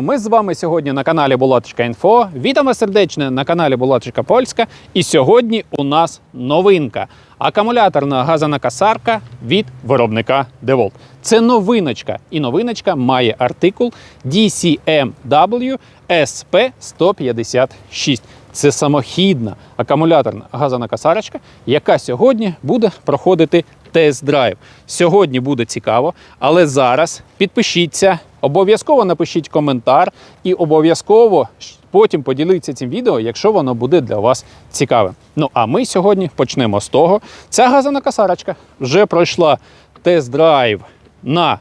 Ми з вами сьогодні на каналі Булаточка Інфо. Вітаємо сердечно на каналі Булаточка Польська. І сьогодні у нас новинка. Акумуляторна газана касарка від виробника DeWalt. Це новиночка. І новиночка має артикул DCMW SP156. Це самохідна акумуляторна газана касарочка, яка сьогодні буде проходити тест-драйв. Сьогодні буде цікаво, але зараз підпишіться, обов'язково напишіть коментар і обов'язково потім поділіться цим відео, якщо воно буде для вас цікавим. Ну а ми сьогодні почнемо з того. Ця газана касарочка вже пройшла тест-драйв на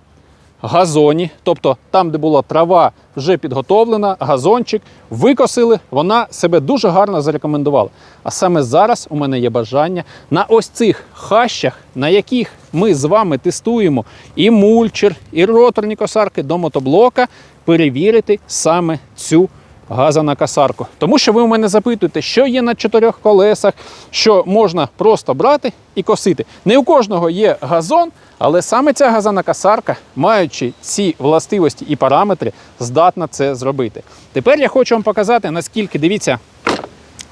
газоні, тобто там, де була трава, вже підготовлена, газончик, викосили, вона себе дуже гарно зарекомендувала. А саме зараз у мене є бажання на ось цих хащах, на яких ми з вами тестуємо і мульчер, і роторні косарки до мотоблока, перевірити саме цю газонакосарку. Тому що ви у мене запитуєте, що є на чотирьох колесах, що можна просто брати і косити. Не у кожного є газон, але саме ця газонакосарка, маючи ці властивості і параметри, здатна це зробити. Тепер я хочу вам показати, наскільки дивіться.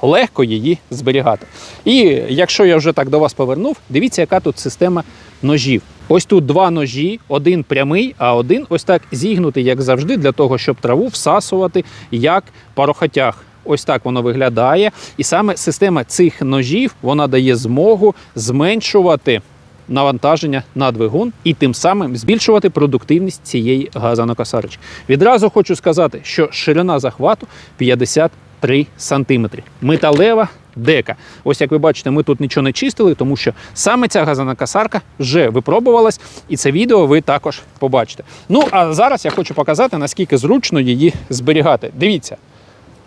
Легко її зберігати. І якщо я вже так до вас повернув, дивіться, яка тут система ножів. Ось тут два ножі, один прямий, а один ось так зігнутий, як завжди, для того, щоб траву всасувати як порохотяг. Ось так воно виглядає. І саме система цих ножів вона дає змогу зменшувати навантаження на двигун і тим самим збільшувати продуктивність цієї газонокосарочки. Відразу хочу сказати, що ширина захвату 53 см. Металева дека. Ось як ви бачите, ми тут нічого не чистили, тому що саме ця газонокосарка вже випробувалась, і це відео ви також побачите. Ну а зараз я хочу показати, наскільки зручно її зберігати. Дивіться,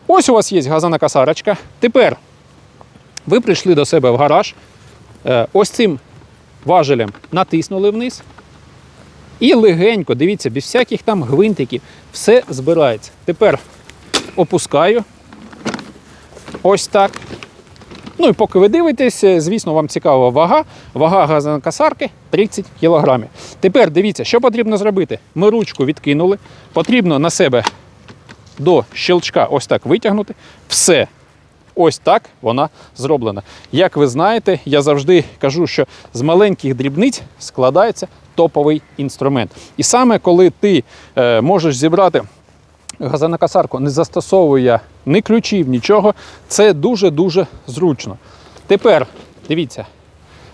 ось у вас є газонокосарочка. Тепер ви прийшли до себе в гараж. Е, Ось цим важелем натиснули вниз. І легенько, дивіться, без всяких там гвинтиків, все збирається. Тепер опускаю. Ось так. Ну і поки ви дивитесь, е, звісно, вам цікава вага. Вага газонокосарки 30 кг. Тепер дивіться, що потрібно зробити. Ми ручку відкинули. Потрібно на себе до щелчка ось так витягнути. Все. Ось так вона зроблена. Як ви знаєте, я завжди кажу, що з маленьких дрібниць складається топовий інструмент. І саме коли ти е, можеш зібрати газонокосарку, не застосовує ні ключів, нічого, це дуже-дуже зручно. Тепер дивіться,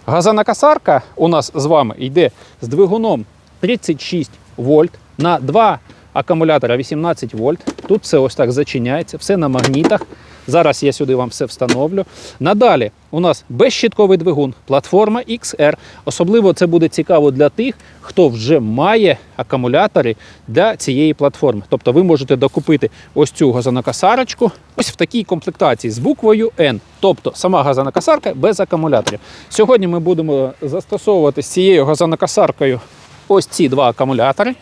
газонокосарка у нас з вами йде з двигуном 36 вольт на два акумулятора 18 вольт. Тут все ось так зачиняється, все на магнітах. Зараз я сюди вам все встановлю. Надалі у нас безщитковий двигун, платформа XR. Особливо це буде цікаво для тих, хто вже має акумулятори для цієї платформи. Тобто ви можете докупити ось цю газонокосарочку ось в такій комплектації з буквою N. Тобто сама газонокосарка без акумуляторів. Сьогодні ми будемо застосовувати з цією газонокосаркою ось ці два акумулятори.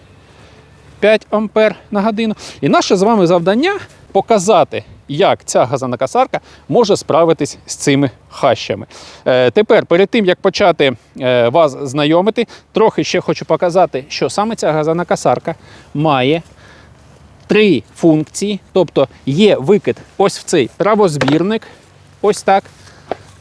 5 ампер на годину. І наше з вами завдання показати, як ця газонокосарка може справитись з цими хащами. Е, тепер, перед тим як почати е, вас знайомити, трохи ще хочу показати, що саме ця газонокосарка має три функції. Тобто є викид ось в цей травозбірник, ось так.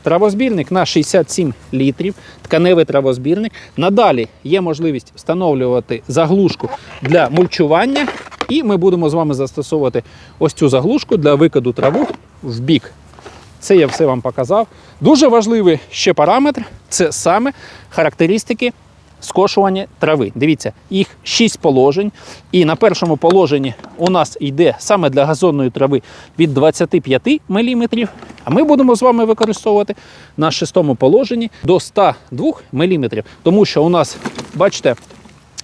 Травозбірник на 67 літрів, тканевий травозбірник. Надалі є можливість встановлювати заглушку для мульчування, і ми будемо з вами застосовувати ось цю заглушку для викиду траву в бік. Це я все вам показав. Дуже важливий ще параметр це саме характеристики скошування трави. Дивіться, їх 6 положень. І на першому положенні у нас йде саме для газонної трави від 25 мм, а ми будемо з вами використовувати на шестому положенні до 102 мм. Тому що у нас, бачите,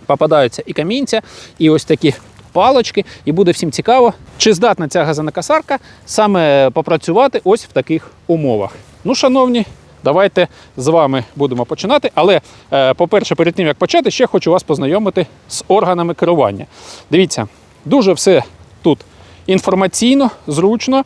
попадаються і камінця, і ось такі палочки, і буде всім цікаво, чи здатна ця газонокосарка саме попрацювати ось в таких умовах. Ну, шановні, давайте з вами будемо починати. Але, е, по-перше, перед тим як почати, ще хочу вас познайомити з органами керування. Дивіться, дуже все тут інформаційно, зручно.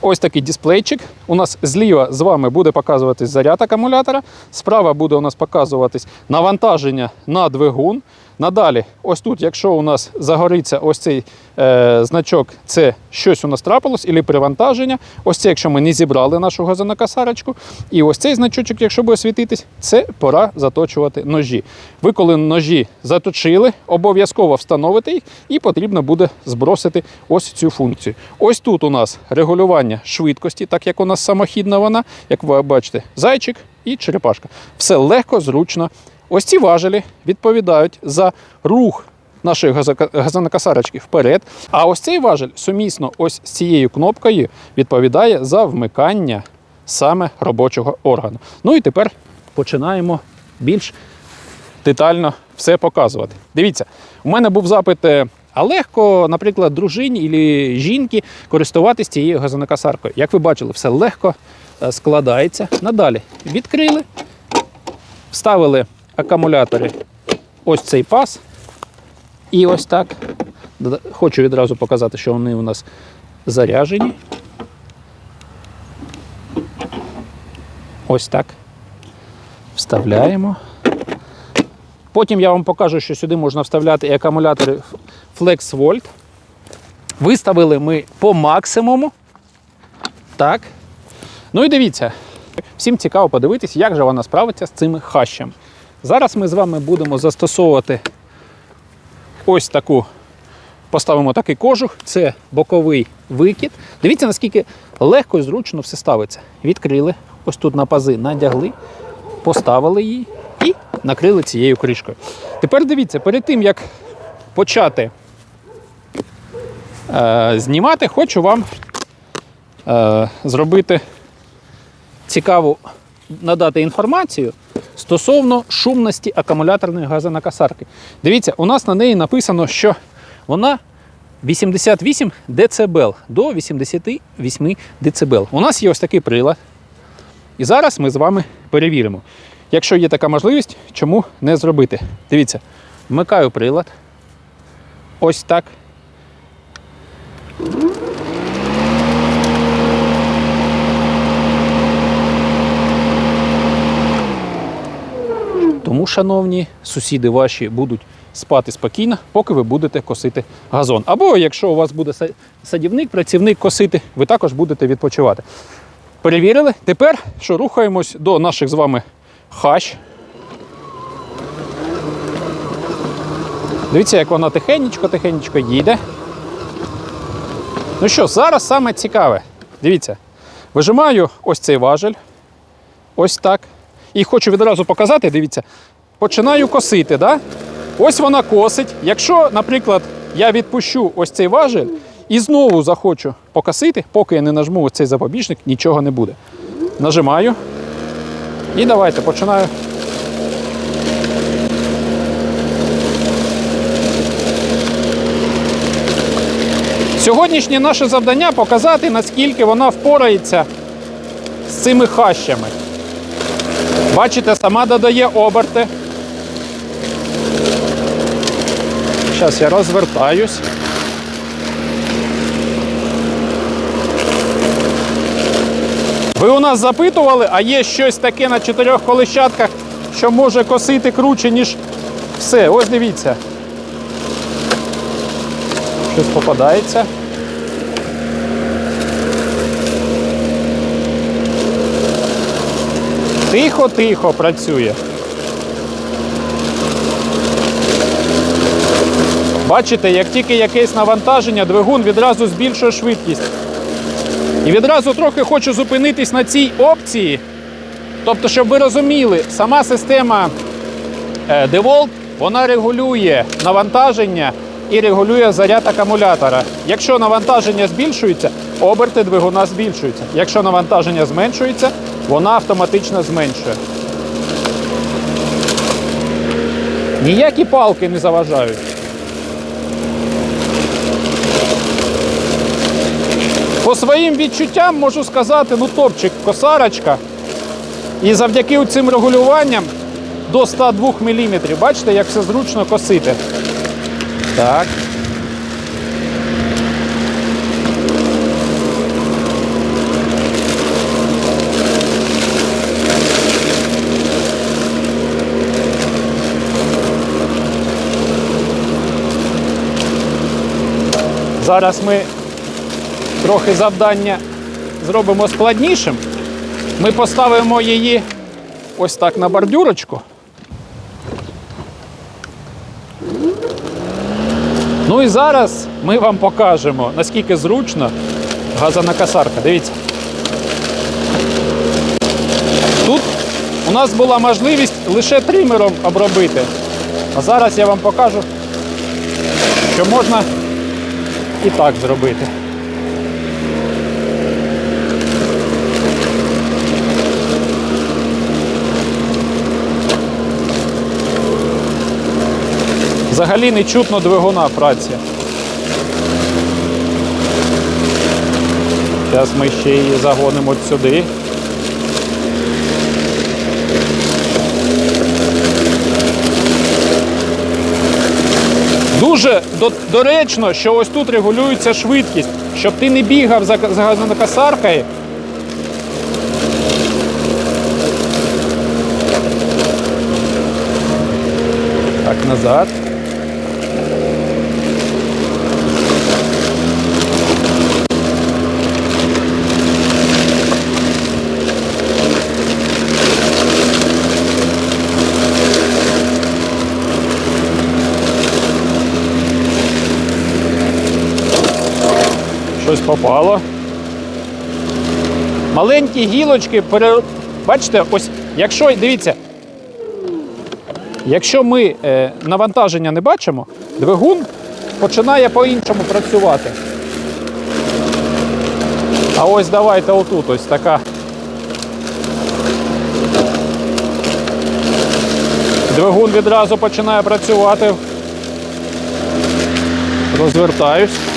Ось такий дисплейчик. У нас зліва з вами буде показуватись заряд акумулятора. Справа буде у нас показуватись навантаження на двигун. Надалі, ось тут, якщо у нас загориться ось цей е, значок, це щось у нас трапилось, і перевантаження. Ось це, якщо ми не зібрали нашу газонокосарочку. І ось цей значочок, якщо буде світитись, це пора заточувати ножі. Ви, коли ножі заточили, обов'язково встановите їх і потрібно буде збросити ось цю функцію. Ось тут у нас регулювання швидкості, так як у нас самохідна вона, як ви бачите, зайчик і черепашка. Все легко, зручно. Ось ці важелі відповідають за рух нашої газонокосарочки вперед. А ось цей важель сумісно ось з цією кнопкою відповідає за вмикання саме робочого органу. Ну і тепер починаємо більш детально все показувати. Дивіться, у мене був запит. е, А легко, наприклад, дружині і жінки користуватись цією газонокосаркою. Як ви бачили, все легко е, складається. Надалі відкрили, вставили акумулятори ось цей пас. І ось так. Хочу відразу показати, що вони у нас заряжені. Ось так. Вставляємо. Потім я вам покажу, що сюди можна вставляти і акумулятори FlexVolt. Виставили ми по максимуму. Так. Ну і дивіться, всім цікаво подивитись, як же вона справиться з цими хащами. Зараз ми з вами будемо застосовувати ось таку. Поставимо такий кожух, це боковий викид. Дивіться, наскільки легко і зручно все ставиться. Відкрили, ось тут на пази надягли, поставили її і накрили цією кришкою. Тепер дивіться, перед тим як почати е, знімати, хочу вам е, зробити цікаву надати інформацію стосовно шумності акумуляторної газонокосарки. Дивіться, у нас на неї написано, що вона 88 дБ до 88 дБ. У нас є ось такий прилад. І зараз ми з вами перевіримо. Якщо є така можливість, чому не зробити? Дивіться, вмикаю прилад. Ось так. Тому, шановні сусіди ваші будуть спати спокійно, поки ви будете косити газон. Або якщо у вас буде садівник, працівник косити, ви також будете відпочивати. Перевірили. Тепер що рухаємось до наших з вами хащ. Дивіться, як вона тихенечко-тихенечко їде. Ну що, зараз саме цікаве. Дивіться, вижимаю ось цей важель. Ось так. І хочу відразу показати, дивіться, починаю косити. Да? Ось вона косить. Якщо, наприклад, я відпущу ось цей важель і знову захочу покосити, поки я не нажму ось цей запобіжник, нічого не буде. Нажимаю. І давайте починаю. Сьогоднішнє наше завдання показати, наскільки вона впорається з цими хащами. Бачите, сама додає оберти. Зараз я розвертаюсь. Ви у нас запитували, а є щось таке на чотирьох колищатках, що може косити круче, ніж все. Ось дивіться. Щось попадається. Тихо-тихо працює. Бачите, як тільки якесь навантаження, двигун відразу збільшує швидкість. І відразу трохи хочу зупинитись на цій опції. Тобто, щоб ви розуміли, сама система е, DeWalt, вона регулює навантаження і регулює заряд акумулятора. Якщо навантаження збільшується, оберти двигуна збільшуються. Якщо навантаження зменшується, вона автоматично зменшує. Ніякі палки не заважають. По своїм відчуттям можу сказати, ну топчик косарочка. І завдяки цим регулюванням до 102 мм. Бачите, як все зручно косити. Так. Зараз ми трохи завдання зробимо складнішим. Ми поставимо її ось так на бордюрочку. Ну і зараз ми вам покажемо, наскільки зручно газонакасарка. Дивіться. Тут у нас була можливість лише тримером обробити. А зараз я вам покажу, що можна і так зробити. Взагалі не чутно двигуна праці. Зараз ми ще її загонимо сюди. Дуже доречно, що ось тут регулюється швидкість, щоб ти не бігав за, газонокосаркою. Так, назад. Щось попало. Маленькі гілочки пере... Бачите, ось, якщо дивіться, якщо ми е, навантаження не бачимо, двигун починає по-іншому працювати. А ось давайте отут ось така. Двигун відразу починає працювати. Розвертаюсь.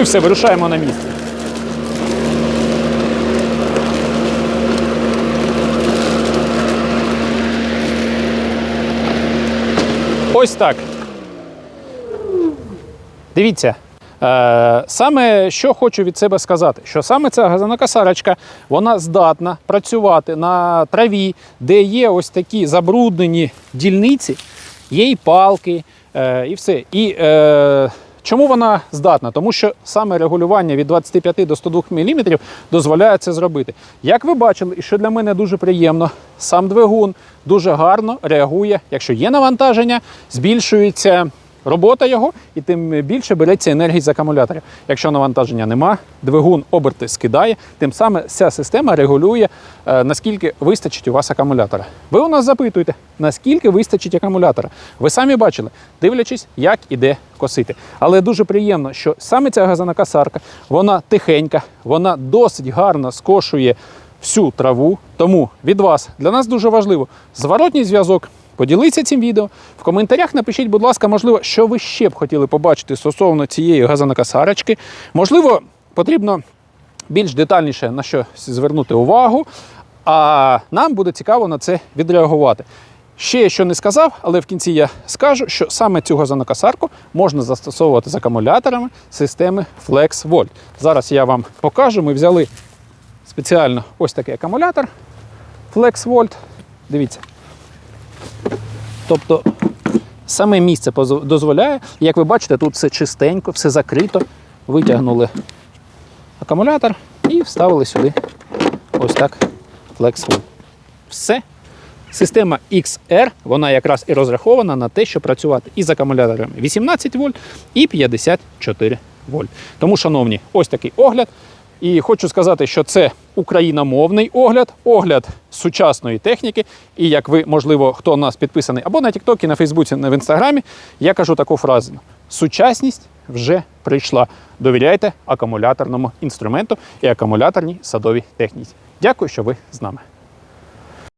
І все, вирушаємо на місце. Ось так. Дивіться. Е, саме що хочу від себе сказати, що саме ця газонокосарочка, вона здатна працювати на траві, де є ось такі забруднені дільниці, є і палки, е, і все. І е, чому вона здатна? Тому що саме регулювання від 25 до 102 мм дозволяє це зробити. Як ви бачили, і що для мене дуже приємно, сам двигун дуже гарно реагує, якщо є навантаження, збільшується. Робота його, і тим більше береться енергії з акумуляторів. Якщо навантаження нема, двигун оберти скидає, тим самим вся система регулює, е, наскільки вистачить у вас акумулятора. Ви у нас запитуєте, наскільки вистачить акумулятора. Ви самі бачили, дивлячись, як іде косити. Але дуже приємно, що саме ця газонокосарка, вона тихенька, вона досить гарно скошує всю траву. Тому від вас для нас дуже важливо зворотній зв'язок. Поділіться цим відео. В коментарях напишіть, будь ласка, можливо, що ви ще б хотіли побачити стосовно цієї газонокосарочки. Можливо, потрібно більш детальніше на що звернути увагу, а нам буде цікаво на це відреагувати. Ще що не сказав, але в кінці я скажу, що саме цю газонокосарку можна застосовувати з акумуляторами системи FlexVolt. Зараз я вам покажу. Ми взяли спеціально ось такий акумулятор FlexVolt. Дивіться. Тобто саме місце дозволяє, як ви бачите, тут все чистенько, все закрито. Витягнули акумулятор і вставили сюди ось так FlexVolt. Все. Система XR, вона якраз і розрахована на те, щоб працювати із акумуляторами 18 вольт і 54 вольт. Тому, шановні, ось такий огляд. І хочу сказати, що це україномовний огляд, огляд сучасної техніки. І як ви, можливо, хто у нас підписаний або на Тіктокі, на Фейсбуці, в Інстаграмі, я кажу таку фразу: сучасність вже прийшла. Довіряйте акумуляторному інструменту і акумуляторній садовій техніці. Дякую, що ви з нами.